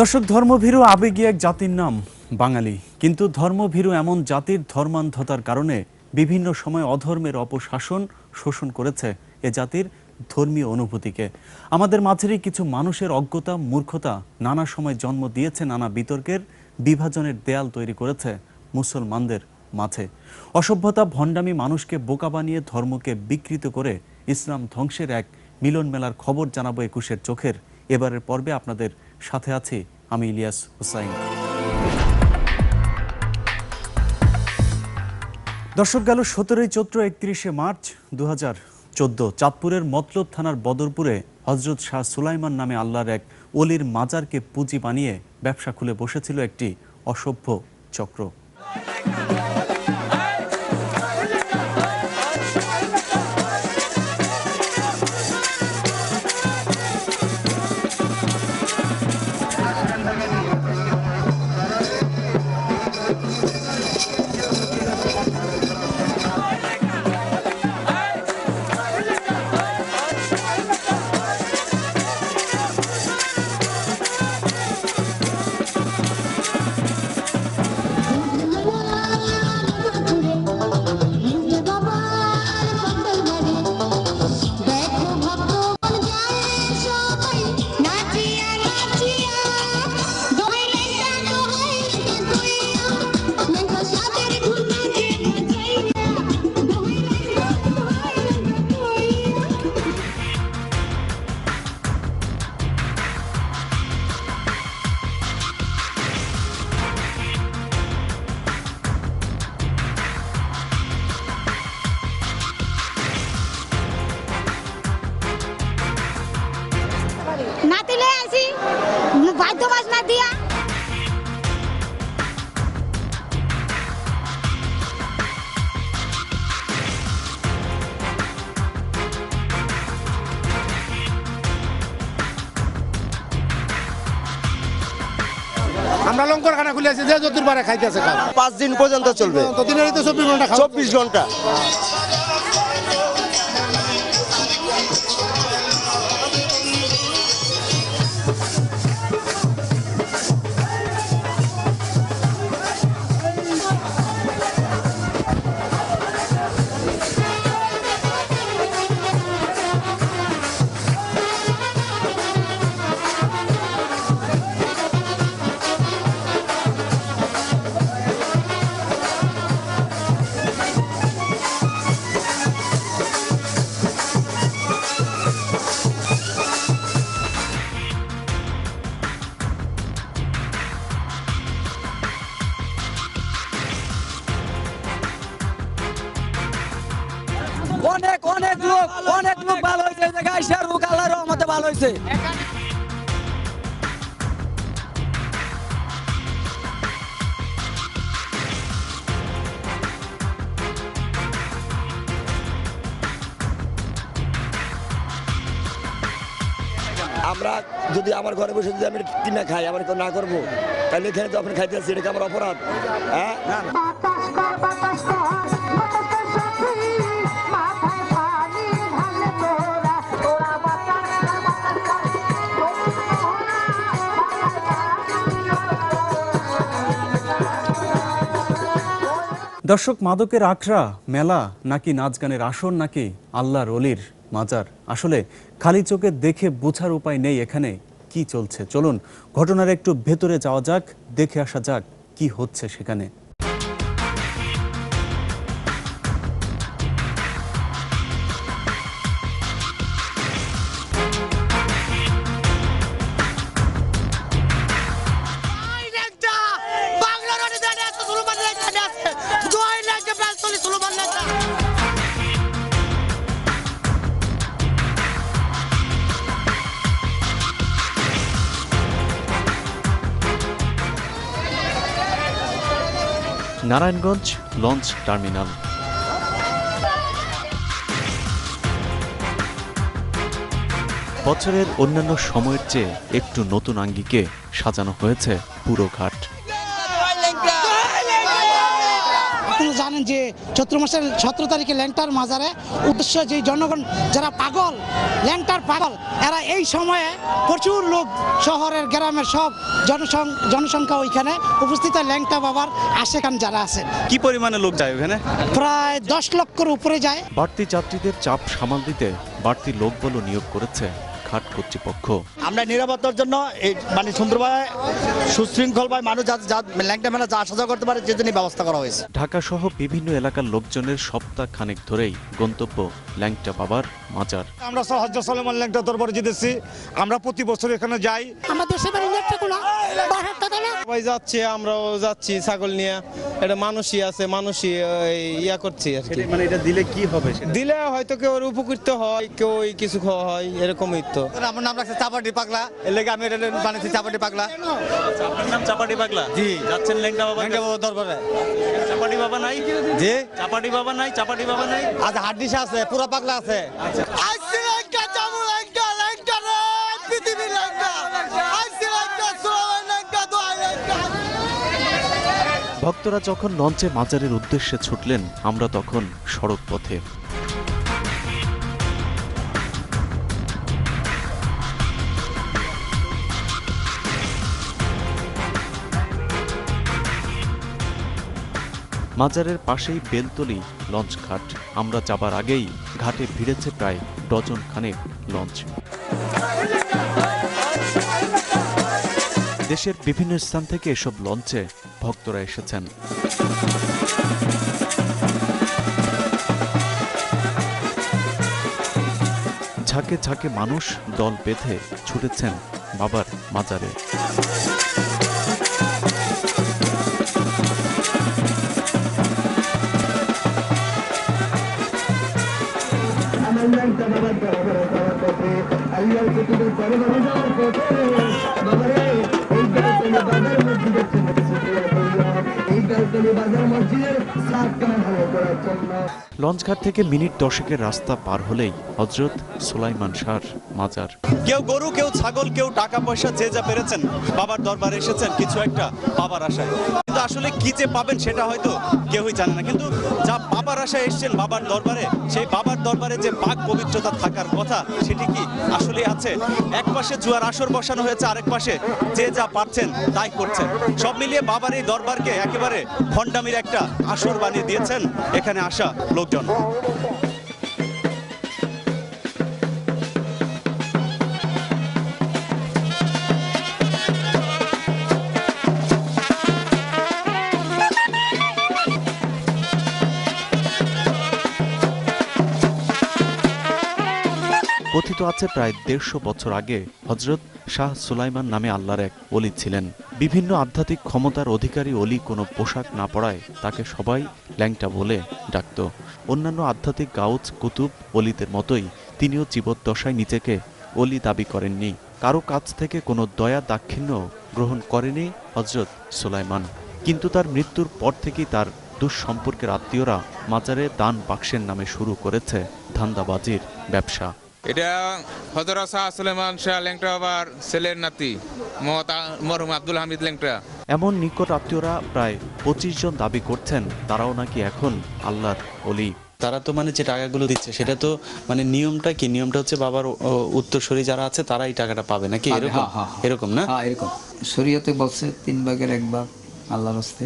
দর্শক, ধর্মভীরু আবেগী এক জাতির নাম বাঙালি। কিন্তু ধর্মভীরু এমন জাতির ধর্মান্ধতার কারণে বিভিন্ন সময় অধর্মের অপশাসন শোষণ করেছে এ জাতির ধর্মীয় অনুভূতিকে। আমাদের মাঝেরই কিছু মানুষের অজ্ঞতা, মূর্খতা নানা সময় জন্ম দিয়েছে, নানা বিতর্কের বিভাজনের দেয়াল তৈরি করেছে মুসলমানদের মাঝে। অসভ্যতা, ভণ্ডামি মানুষকে বোকা বানিয়ে ধর্মকে বিকৃত করে ইসলাম ধ্বংসের এক মিলন মেলার খবর জানাব একুশের চোখের। এবারের পর্বে আপনাদের সাথে আছি আমি ইলিয়াস হুসাইন। দর্শক, গেল সতেরোই চৈত্র একত্রিশে মার্চ দু চোদ্দ। চাঁদপুরের মতলব থানার বদরপুরে হজরত শাহ সুলাইমান নামে আল্লাহর এক অলির মাজারকে পুঁজি বানিয়ে ব্যবসা খুলে বসেছিল একটি অসভ্য চক্র। খানা যে যতুর পারে খাইতেছে পাঁচ দিন পর্যন্ত চলবে। দিনের চব্বিশ ঘণ্টা চব্বিশ ঘণ্টা। অনেক অনেক লোক অনেক লোক ভালো হয়েছে। আল্লাহর রহমতে ভালো হয়েছে। আমরা যদি আমার ঘরে বসে যদি আমি কিনা খাই আমার না করব? তাহলে এখানে তো আপনি খাইতে এটা আমার অপরাধ? হ্যাঁ? দর্শক, মাদকের আখড়া, মেলা নাকি নাচ গানের আসর, নাকি আল্লাহর অলির মাজার? আসলে খালি চোখে দেখে বোঝার উপায় নেই এখানে। কি চলছে? চলুন, ঘটনার একটু ভেতরে যাওয়া যাক, দেখে আসা যাক কি হচ্ছে সেখানে। Narayanganj launch terminal. বছরের অন্যান্য সময়ের চেয়ে একটু নতুন আঙ্গিকে সাজানো হয়েছে পুরো ঘাট। আপনারা জানেন যে চৈত্র মাসের সতেরো তারিখে ল্যাংটার মাজারে উদ্দেশ্য যে জনগণ যারা পাগল ল্যাংটার পাগল এরা এই সময়ে প্রচুর লোক শহরের গ্রামের সব জনসং জনসংখ্যা ওইখানে উপস্থিত হয়। ল্যাংটা বাবার আশেখান যারা আছে কি পরিমাণে লোক যায় ওখানে প্রায় দশ লক্ষর উপরে যায়। বাড়তি যাত্রীদের চাপ সামাল দিতে বাড়তি লোকবলও নিয়োগ করেছে। ঘাট কর্তৃপক্ষ। আমরা নিরাপত্তার জন্য এই মানে সুন্দরভাবে সুশৃঙ্খলভাবে মানুষ ল্যাংটা মেলা যা আসা করতে পারে সেজন্যই ব্যবস্থা করা হয়েছে। ঢাকা সহ বিভিন্ন এলাকার লোকজনের সপ্তাহ খানেক ধরেই গন্তব্য ল্যাংটা বাবার মাজার আমরা হজরত সলেমান ল্যাংটা দরবারে যেতেছি আমরা প্রতি বছর এখানে যাই। আমাদের সেবারে নেত্রকোনা সবাই যাচ্ছে আমরাও যাচ্ছি ছাগল নিয়ে। এটা মানুষই আছে মানুষই ওই ইয়া করছি আর কি। মানে এটা দিলে কি হবে দিলে হয়তো কেউ উপকৃত হয় কেউ ওই কিছু খাওয়া হয় এরকমই তো। আমার নাম রাখছে চাপাটি পাগলা। এর লেগে আমি এটা বানিয়েছি চাপাটি পাগলা। আপনার নাম চাপাটি পাগলা? জি। যাচ্ছেন ল্যাংটা বাবা ল্যাংটা বাবার দরবারে। চাপাটি বাবা নাই? জি। চাপাটি বাবা নাই চাপাটি বাবা নাই? আজ হাড্ডিস আছে পুরা পাগলা আছে। ভক্তরা যখন লঞ্চে মাজারের উদ্দেশ্যে ছুটলেন আমরা তখন সড়ক পথে মাজারের পাশেই বেলতলি লঞ্চ ঘাট। আমরা যাবার আগেই ঘাটে ভিড়েছে প্রায় ডজন খানেক লঞ্চ। দেশের বিভিন্ন স্থান থেকে এসব লঞ্চে ভক্তরা এসেছেন। ঝাঁকে ঝাঁকে মানুষ দল বেঁধে ছুটেছেন বাবার মাজারে। পথে আল্লাহ কুতুবের পরমাণু যাওয়ার পথে বাবারে এই গালতলি বাজার মসজিদের সাত কান ভালো করার জন্য লঞ্চঘাট থেকে মিনিট দশেকের রাস্তা পার হলেই হজরত সুলাইমান শাহর মাজার। কেউ গরু, কেউ ছাগল, কেউ টাকা পয়সা, যে যা পেরেছেন, বাবার দরবারে এসেছেন, কিছু একটা বাবার আশায়। কিন্তু আসলে কি যে পাবেন সেটা হয়তো কেউই জানে না। কিন্তু যা বাবার আশায় এসেছেন বাবার দরবারে, সেই বাবার দরবারে যে পাক পবিত্রতা থাকার কথা, সেটি কি আসলে আছে? এক পাশে জুয়ার আসর বসানো হয়েছে, আরেক পাশে যে যা পারছেন, তাই করছেন। সব মিলিয়ে বাবার এই দরবারকে একেবারে ভণ্ডামির একটা আসর বানিয়ে দিয়েছেন। এখানে আসা লোকজন কথিত আছে প্রায় দেড়শো বছর আগে হজরত শাহ সুলাইমান নামে আল্লাহর এক অলি ছিলেন। বিভিন্ন আধ্যাত্মিক ক্ষমতার অধিকারী অলি কোনো পোশাক না পরায় তাকে সবাই ল্যাংটা বলে ডাকত। অন্যান্য আধ্যাত্মিক গাউজ কুতুব অলিদের মতোই তিনিও জীবদ্দশায় নিজেকে অলি দাবি করেননি। কারও কাছ থেকে কোনো দয়া দাক্ষিণ্য গ্রহণ করেনি হজরত সুলাইমান। কিন্তু তার মৃত্যুর পর থেকেই তার দুঃসম্পর্কের আত্মীয়রা মাজারে দান বাক্সের নামে শুরু করেছে ধান্দাবাজির ব্যবসা। এটা হজরত শাহ সুলেমান শাহ ল্যাংটা বাবার ছেলের নাতি মরহুম আব্দুল হামিদ লেংটা। এমন নিকট আত্মীয়রা প্রায় পঁচিশ জন দাবি করছেন তারাও নাকি এখন আল্লাহর অলি তারা তো মানে যে টাকাগুলো দিচ্ছে সেটা তো মানে নিয়মটা কি? নিয়মটা হচ্ছে বাবার উত্তরসূরি যারা আছে তারা এই টাকাটা পাবে নাকি? এরকম? হ্যাঁ, হ্যাঁ, হ্যাঁ। এরকম না? এরকম। শরীয়তে বলছে তিন ভাগের এক ভাগ আল্লাহর হস্তে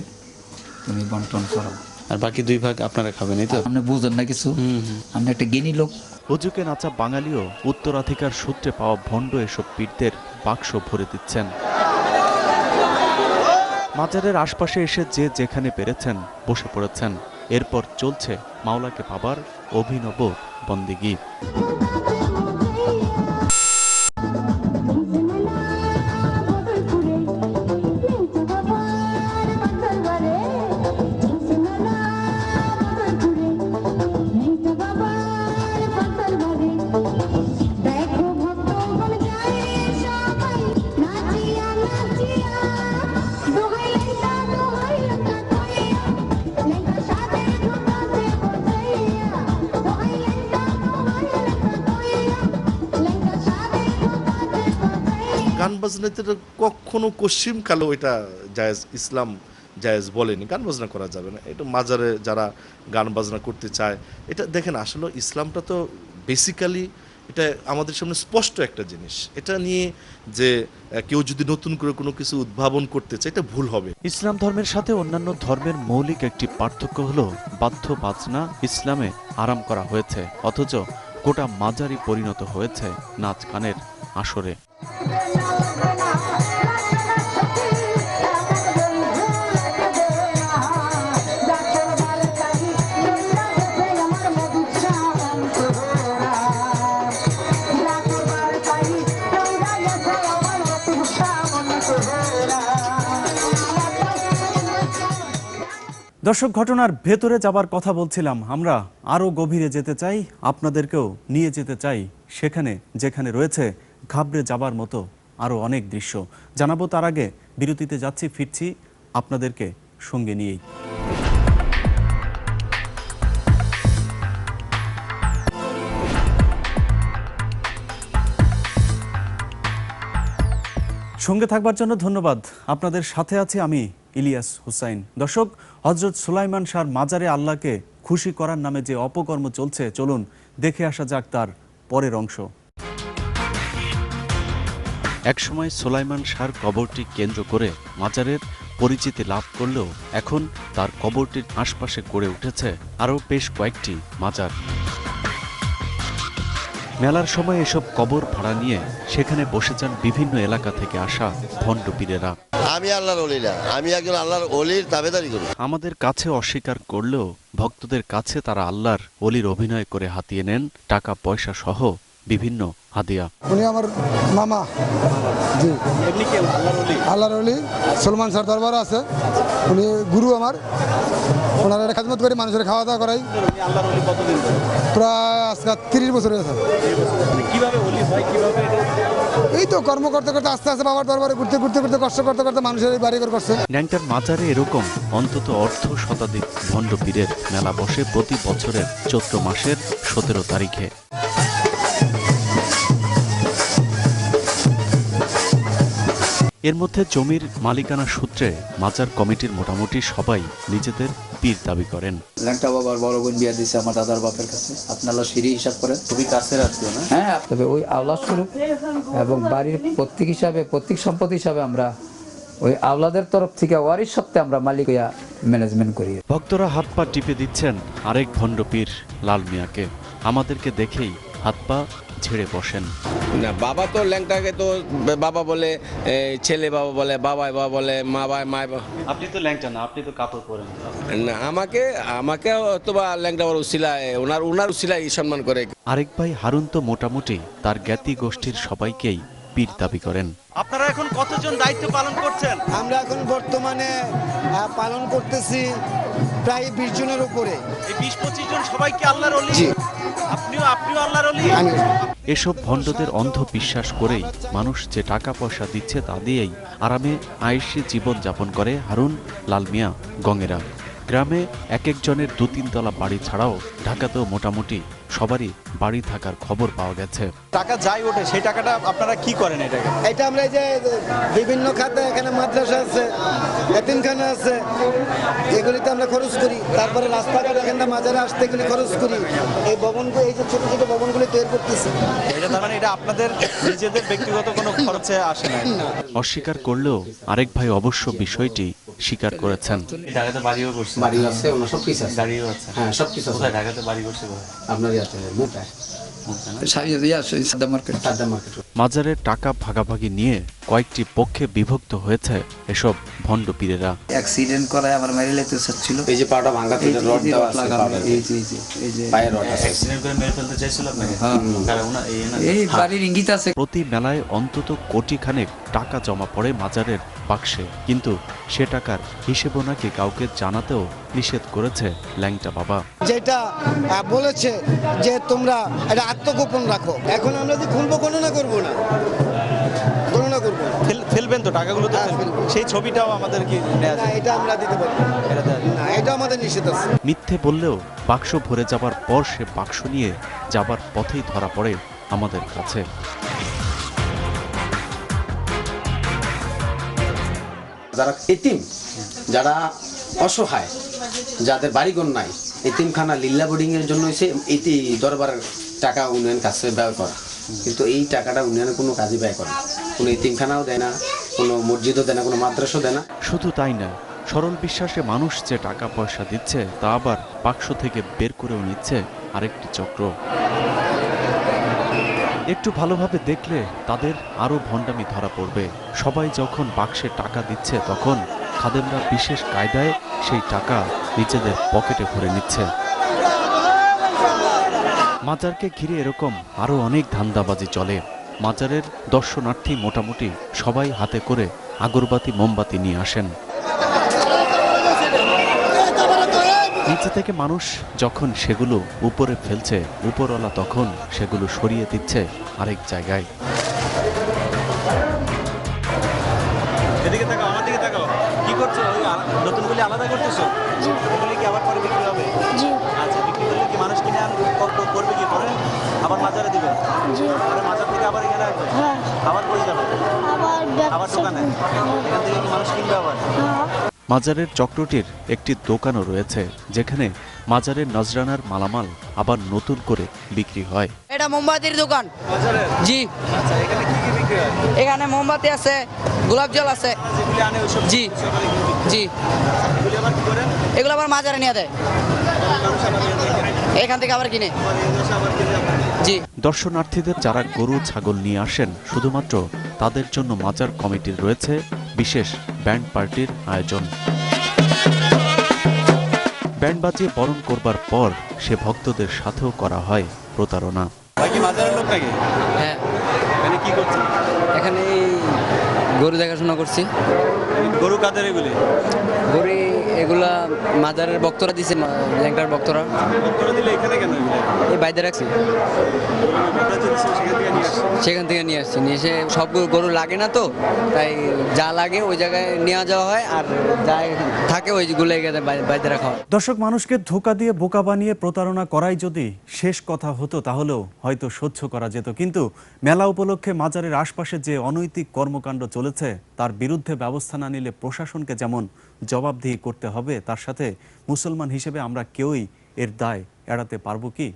তুমি বন্টন করো। আর বাকি দুই ভাগ আপনারা খাবেন এই তো? আপনি বুঝেন না কিছু? আপনি একটা গিনি লোক হুজুকে নাচা বাঙালিও উত্তরাধিকার সূত্রে পাওয়া ভণ্ড এসব পীরদের বাক্স ভরে দিচ্ছেন। মাজারের আশপাশে এসে যে যেখানে পেরেছেন বসে পড়েছেন। এরপর চলছে মাওলাকে পাবার অভিনব বন্দিগি। গান বাজনাতে কখনো কশ্চিম কালো এটা জায়েজ, ইসলাম জায়েজ বলেনি। গান বাজনা করা যাবে না। এটা মাজারে যারা গান বাজনা করতে চায়, এটা দেখেন আসলে ইসলামটা তো বেসিক্যালি এটা আমাদের সামনে স্পষ্ট একটা জিনিস। এটা নিয়ে যে কেউ যদি নতুন করে কোনো কিছু উদ্ভাবন করতে চায়, এটা ভুল হবে। ইসলাম ধর্মের সাথে অন্যান্য ধর্মের মৌলিক একটি পার্থক্য হলো বাদ্য বাজনা ইসলামে আরাম করা হয়েছে, অথচ গোটা মাজারি পরিণত হয়েছে নাচ গানের। আসরে। দর্শক, ঘটনার ভেতরে যাবার কথা বলছিলাম। আমরা আরও গভীরে যেতে চাই, আপনাদেরকেও নিয়ে যেতে চাই, সেখানে যেখানে রয়েছে ঘাবড়ে যাবার মতো আরও অনেক দৃশ্য। জানাব তার আগে, বিরতিতে যাচ্ছি, ফিরছি আপনাদেরকে সঙ্গে নিয়েই। সঙ্গে থাকবার জন্য ধন্যবাদ। আপনাদের সাথে আছি আমি ইলিয়াস হুসাইন। দর্শক হজরত সুলাইমান শাহর মাজারে আল্লাহকে খুশি করার নামে যে অপকর্ম চলছে, চলুন দেখে আসা যাক তার পরের অংশ। একসময় সোলাইমান শাহর কবরটি কেন্দ্র করে মাজারের পরিচিতি লাভ করলেও এখন তার কবরটির আশপাশে গড়ে উঠেছে আরও বেশ কয়েকটি মাজার। মেলার সময় এসব কবর ভাড়া নিয়ে সেখানে বসে যান বিভিন্ন এলাকা থেকে আসা ভণ্ড পীরেরা। আমি আল্লাহর অলি না আমি একজন আল্লাহর অলির দাবেদারি করি। আমাদের কাছে অস্বীকার করলেও ভক্তদের কাছে তারা আল্লাহর অলির অভিনয় করে হাতিয়ে নেন টাকা পয়সা সহ বিভিন্ন হাদিয়া। উনি আমার মামা। জি। আল্লাহর অলি সলমান স্যার দরবার আছে। উনি গুরু আমার। ওনার একটা খাদমত করি মানুষের খাওয়া দাওয়া করাই। প্রায় আজকে তিরিশ বছর হয়েছে। এই তো কর্ম করতে করতে আস্তে আস্তে বাবার দরবারে ঘুরতে ঘুরতে ঘুরতে কষ্ট করতে করতে মানুষের এই বাড়ি ঘর করছে। ন্যাংটার মাজারে এরকম অন্তত অর্ধ শতাধিক ভণ্ড পীরের মেলা বসে প্রতি বছরের চৈত্র মাসের সতেরো তারিখে। এর মধ্যে জমির মালিকানা সূত্রে মাজার কমিটির মোটামুটি সবাই নিজেদের পীর দাবি করেন। ল্যাংটা বাবার বড় বোন বিয়া দিছে আমার দাদার বাপের কাছে। আপনারা সিঁড়ি হিসাব করেন। খুবই কাছের আত্মীয় না? হ্যাঁ তবে ওই আওলাদ স্বরূপ এবং বাড়ির প্রত্যেক হিসাবে প্রত্যেক সম্পত্তি হিসাবে আমরা ওই আওলাদের তরফ থেকে ওয়ারিশ সত্ত্বে আমরা মালিক হইয়া ম্যানেজমেন্ট করি। ভক্তরা হাত পা টিপে দিচ্ছেন আরেক ভণ্ড পীর লাল মিয়াকে। আমাদেরকে দেখেই হাত পা ছেড়ে বসেন। না বাবা তো ল্যাংটাকে তো বাবা বলে ছেলে বাবা বলে বাবাই বাবা বলে মা বাবা। মা আপনি তো ল্যাংটা না আপনি তো কাপড় পরেন। না আমাকে আমাকে তো বা ল্যাংটা বড় উসিলায় ওনার ওনার উসিলায় সম্মান করে। আরেক ভাই হারুন তো মোটামুটি তার জ্ঞাতি গোষ্ঠীর সবাইকেই পীর দাবি করেন। আপনারা এখন কতজন দায়িত্ব পালন করছেন? আমরা এখন বর্তমানে পালন করতেছি প্রায় বিশ জনের উপরে। এই বিশ পঁচিশ জন সবাইকে আল্লাহর অলি জি। এসব ভণ্ডদের অন্ধ বিশ্বাস করেই মানুষ যে টাকা পয়সা দিচ্ছে তা দিয়েই আরামে আয়েসি জীবন যাপন করে হারুন লাল মিয়া গঙ্গেরা। গ্রামে এক একজনের দু তিনতলা বাড়ি ছাড়াও ঢাকাতেও মোটামুটি সবারই বাড়ি থাকার খবর পাওয়া গেছে। টাকা যাই ওঠে সেই টাকাটা আপনারা কি করেন এটাকে? এটা আমরা এই যে বিভিন্ন খাতে এখানে মাদ্রাসা আছে এতিমখানা আছে এগুলিতে আমরা খরচ করি। তারপরে রাস্তাঘাট এখানটা মাজারে আসতে এগুলি খরচ করি। এই ভবনগুলো এই যে ছোট ছোট ভবনগুলি তৈরি করতেছি। এটা তার মানে এটা আপনাদের নিজেদের ব্যক্তিগত কোনো খরচে আসে না? অস্বীকার করলেও আরেক ভাই অবশ্য বিষয়টি স্বীকার করেছেন। ঢাকাতে বাড়িও করছে। বাড়িও আছে ওনার সব কিছু আছে। গাড়িও আছে। হ্যাঁ সব কিছু আছে। ঢাকাতে বাড়ি করছে আপনার মাজারের টাকা ভাগাভাগি নিয়ে কয়েকটি পক্ষে বিভক্ত হয়েছে এসব ভণ্ড পীরেরা। অ্যাক্সিডেন্ট করায় আমার মেরে লেতে চাচ্ছিল এই যে পাটা ভাঙা যে রড লাগানো, এই যে এই যে এই যে। পায়ের রড আছে। অ্যাক্সিডেন্ট করে মেরে ফেলতে চাইছিল আপনাকে? হ্যাঁ। কারণ ওনা এই না। এই বাড়ির ইঙ্গিত আছে। প্রতি মেলায় অন্তত কোটি খানেক টাকা জমা পড়ে মাজারের বাক্সে। কিন্তু সে টাকার হিসেবও নাকি কাউকে জানাতেও নিষেধ করেছে ল্যাংটা বাবা। যেটা বলেছে যে তোমরা এটা আত্মগোপন রাখো। এখন আমরা যে খুলবো গণনা করব না? গণনা করব ফেলবেন তো টাকাগুলো তো সেই ছবিটাও আমাদের কি না এটা আমরা দিতে। এটা না এটা আমাদের নিষেধ আছে। মিথ্যে বললেও বাক্স ভরে যাবার পর সে বাক্স নিয়ে যাবার পথেই ধরা পড়ে আমাদের কাছে। যারা এতিম যারা অসহায় যাদের বাড়িঘর নাই এতিমখানা লিল্লা বোর্ডিং এর জন্য এসে এটি দরবার টাকা উন্নয়ন কাছে ব্যয় করা। কিন্তু এই টাকাটা উন্নয়নের কোনো কাজে ব্যয় করে। কোনো এতিমখানাও দেয় না, কোনো মসজিদও দেয় না, কোনো মাদ্রাসাও দেয় না। শুধু তাই না সরল বিশ্বাসে মানুষ যে টাকা পয়সা দিচ্ছে, তা আবার বাক্স থেকে বের করেও নিচ্ছে আরেকটি চক্র। একটু ভালোভাবে দেখলে তাদের আরও ভণ্ডামি ধরা পড়বে। সবাই যখন বাক্সে টাকা দিচ্ছে, তখন খাদেমরা বিশেষ কায়দায় সেই টাকা নিজেদের পকেটে ভরে নিচ্ছে। মাজারকে ঘিরে এরকম আরও অনেক ধান্দাবাজি চলে। মাজারের দর্শনার্থী মোটামুটি সবাই হাতে করে আগরবাতি, মোমবাতি নিয়ে আসেন। নিচে থেকে মানুষ যখন সেগুলো উপরে ফেলছে, উপরওয়ালা তখন সেগুলো সরিয়ে দিচ্ছে আরেক জায়গায়। নতুনগুলি আলাদা করতেছো? এগুলি কি আবার পরে বিক্রি হবে? আচ্ছা বিক্রি করলে কি মানুষ কিনে আন করবে কি পরে? আবার মাজারে দিবে? পরে মাজার থেকে আবার এখানে আসবে? হ্যাঁ। আবার কই যাবে? আবার আবার দোকানে? এখান থেকে কি মানুষ কিনবে আবার? মাজারের চক্রটির একটি দোকানও রয়েছে যেখানে মাজারের নজরানার মালামাল আবার নতুন করে বিক্রি হয়। এটা মোমবাতির দোকান। জি। আচ্ছা এখানে কি কি বিক্রি হয়? এখানে মোমবাতি আছে গোলাপ জল আছে। জি জি। এগুলি আবার মাজারে নিয়ে দেয়। এখান থেকে আবার কিনে। জি। দর্শনার্থীদের যারা গরু ছাগল নিয়ে আসেন শুধুমাত্র তাদের জন্য মাজার কমিটির রয়েছে বিশেষ ব্যান্ড পার্টির আয়োজন। ব্যান্ড বাজিয়ে বরণ করবার পর সে ভক্তদের সাথেও করা হয় প্রতারণা। বাকি মাজারের লোক নাকি? হ্যাঁ। এখানে কি করছে এখানে গরু দেখাশোনা করছি। গরু কাদের এগুলি? গরু এগুলা মাজারের বক্তরা দিছে ল্যাংটার বক্তরা। ভক্তরা দিলে এখানে কেন এগুলি? এই বাইরে রাখছি। সেখান থেকে নিয়ে আসছি। নিয়ে এসে সব গরু লাগে না তো তাই যা লাগে ওই জায়গায় নেওয়া যাওয়া হয় আর যা থাকে ওইগুলো এখানে বাই- বাইরে রাখা হয়। দর্শক মানুষকে ধোকা দিয়ে বোকা বানিয়ে প্রতারণা করাই যদি শেষ কথা হতো তাহলেও হয়তো সহ্য করা যেত। কিন্তু মেলা উপলক্ষে মাজারের আশপাশে যে অনৈতিক কর্মকাণ্ড চলেছে তার বিরুদ্ধে ব্যবস্থা না নিলে প্রশাসনকে যেমন জবাবদিহি করতে হবে, তার সাথে মুসলমান হিসেবে আমরা কেউই এর দায় এড়াতে পারব কি?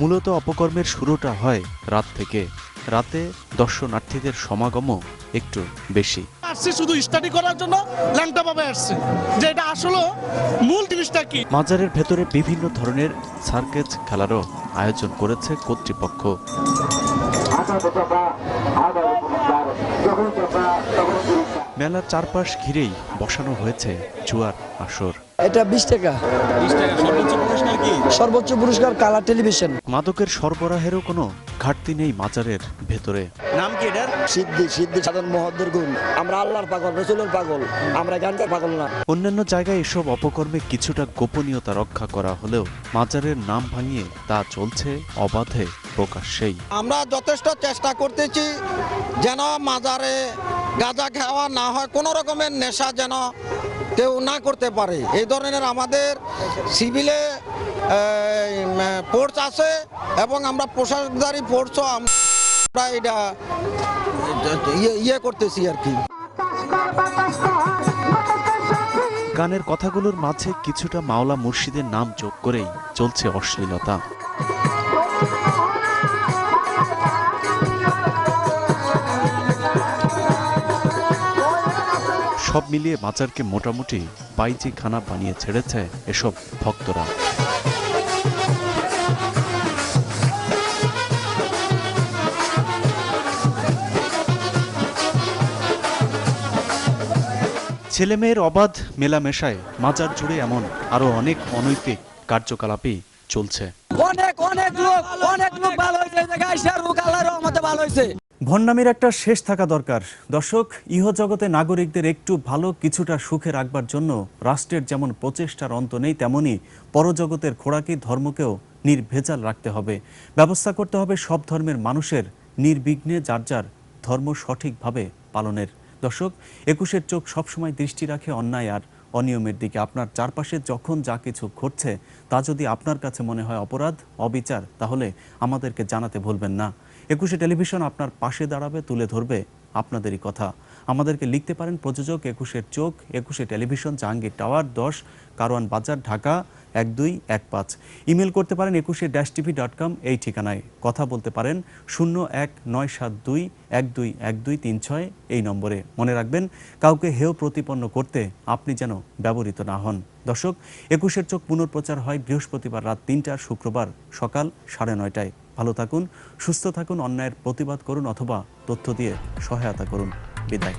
মূলত অপকর্মের শুরুটা হয় রাত থেকে। রাতে দর্শনার্থীদের সমাগমও একটু বেশি। আসছি শুধু স্টাডি করার জন্য ল্যাংটাভাবে আসছে। যে এটা আসলে মূল জিনিসটা কি? মাজারের ভেতরে বিভিন্ন ধরনের সার্কেজ খেলারও আয়োজন করেছে কর্তৃপক্ষ। মেলার চারপাশ ঘিরেই বসানো হয়েছে জুয়ার আসর। এটা বিশ টাকা। সর্বোচ্চ পুরস্কার কি? সর্বোচ্চ পুরস্কার কালার টেলিভিশন। মাদকের সরবরাহেরও কোনো ঘাটতি নেই মাজারের ভেতরে। নাম কি এটার? সিদ্ধি সিদ্ধি সাধন মহদ্দের গুণ। আমরা আল্লাহর পাগল রসুলের পাগল। আমরা গাঞ্জার পাগল না। অন্যান্য জায়গায় এসব অপকর্মে কিছুটা গোপনীয়তা রক্ষা করা হলেও মাজারের নাম ভাঙিয়ে তা চলছে অবাধে প্রকাশ্যেই। আমরা যথেষ্ট চেষ্টা করতেছি যেন মাজারে গাঁজা খাওয়া না হয়। কোনো রকমের নেশা যেন কেউ না করতে পারে। এই ধরনের আমাদের সিভিলে ফোর্স আছে এবং আমরা প্রশাসনদারি ফোর্সও আমরা এটা, ইয়ে- ইয়ে করতেছি আর কি। গানের কথাগুলোর মাঝে কিছুটা মাওলা মুর্শিদের নাম যোগ করেই চলছে অশ্লীলতা। সব মিলিয়ে মাজারকে মোটামুটি বাইজি খানা বানিয়ে ছেড়েছে এসব ভক্তরা। ছেলেমেয়ের অবাধ মেলামেশায় মাজার জুড়ে এমন আরও অনেক অনৈতিক কার্যকলাপই চলছে। অনেক অনেক লোক অনেক লোক ভালো হয়েছে। ভণ্ডামির একটা শেষ থাকা দরকার। দর্শক, ইহজগতে নাগরিকদের একটু ভালো কিছুটা সুখে রাখবার জন্য রাষ্ট্রের যেমন প্রচেষ্টার অন্ত নেই, তেমনি পরজগতের খোরাকি ধর্মকেও নির্ভেজাল রাখতে হবে। ব্যবস্থা করতে হবে সব ধর্মের মানুষের নির্বিঘ্নে যার যার ধর্ম সঠিকভাবে পালনের। দর্শক, একুশের চোখ সবসময় দৃষ্টি রাখে অন্যায় আর অনিয়মের দিকে। আপনার চারপাশে যখন যা কিছু ঘটছে, তা যদি আপনার কাছে মনে হয় অপরাধ, অবিচার, তাহলে আমাদেরকে জানাতে ভুলবেন না। একুশে টেলিভিশন আপনার পাশে দাঁড়াবে, তুলে ধরবে আপনাদেরই কথা। আমাদেরকে লিখতে পারেন প্রযোজক একুশের চোখ, একুশে টেলিভিশন, জাহাঙ্গীর টাওয়ার, দশ, কারওয়ান বাজার, ঢাকা, এক দুই, এক পাঁচ। ইমেল করতে পারেন একুশে ড্যাশ টিভি ডট কম এই ঠিকানায়। কথা বলতে পারেন শূন্য এক নয় সাত দুই, এক দুই এক দুই, তিন ছয় এই নম্বরে। মনে রাখবেন, কাউকে হেয় প্রতিপন্ন করতে আপনি যেন ব্যবহৃত না হন। দর্শক, একুশের চোখ পুনঃপ্রচার হয় বৃহস্পতিবার রাত তিনটার, শুক্রবার সকাল সাড়ে নয়টায়। ভালো থাকুন সুস্থ থাকুন অন্যায়ের প্রতিবাদ করুন অথবা তথ্য দিয়ে সহায়তা করুন। বিদায়।